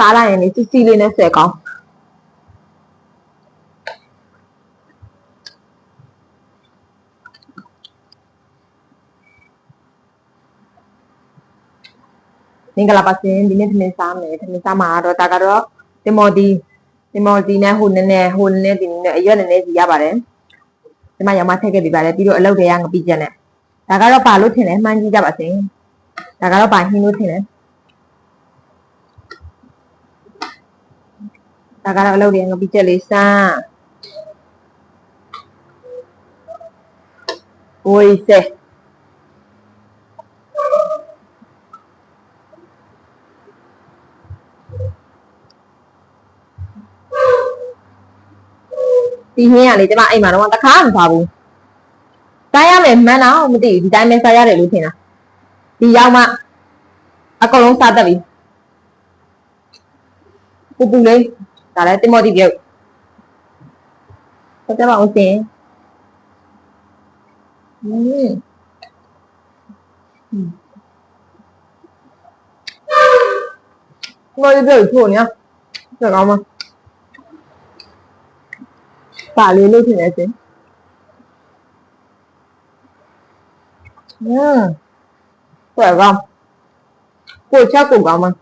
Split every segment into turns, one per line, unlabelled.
စားလိုက်ရင်လေစီစီလေးနဲ့ဆဲကောင်းမင်္ဂလာပါရှင်ဒီနေ့သမင်းစားမယ်သမင်းစားမှာတော့ဒါကတော့တင်မော်ဒီတင်မော်ဒီနဲ့ဟိုနည်းနည်းဟိုနည်းနည်းဒီနည်းနည်းအရွက်နည်းနည်းစီရပါတယ်ဒီမှာရောင်မထည့်ခဲ့ပြီးပါတယ်ပြီးတော့အလုပ်တွေကငပိချက်နဲ့ဒါကတော့ပါလို့ထင်တယ်မှန်းကြည့်ကြပါစေဒါကတော့ပါဟင်းလို့ထင်တယ် ဒါကတော့အလုပ်တွေကငပိချက်လေးစမ်းဝိစေဒီဟင်းကလေကျမအိမ်မှာတော့တခါမှမစားဘူးစားရမယ်မှန်းတော့မသိဘူးဒီတိုင်းပဲစားရတယ်လို့ထင်တာဒီရောက်မှအကုန်လုံးစားတတ်ပြီပူပူလေး ဒါလည်းတင်မော်တီပြုတ်ဆက်ကြပါဦးရှင်อืม我这边有醋呢，这搞吗？把驴溜进来先。嗯，这搞，过吃过搞吗？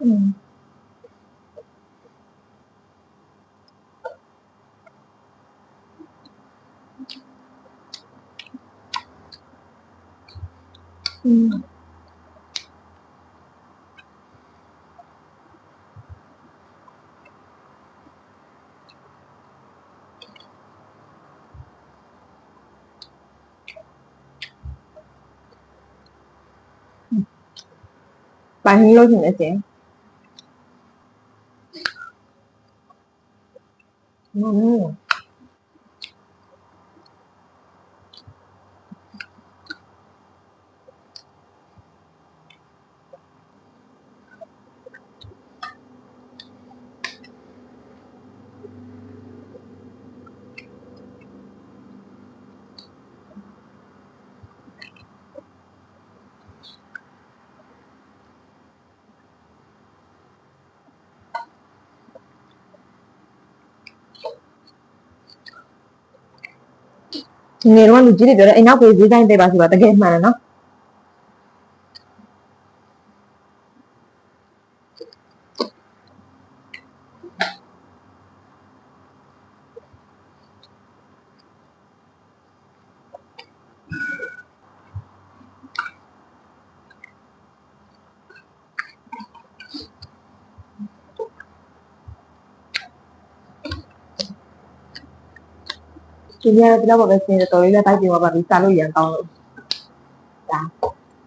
mm 음. 많이 흘러주네, 쟤. 음. ငယ်တော့လူကြီးတွေပြောတယ်အိမ်နောက်ကိုဈေးဆိုင်ပေးပါဆိုတာတကယ်မှန်တယ်နော် ဒီနေ့ကတော့ပဲစင်တော်လေးလည်းတိုက်ပြင်ပါပါပြီးစားလို့ရန်ကောင်းလို့ဒါ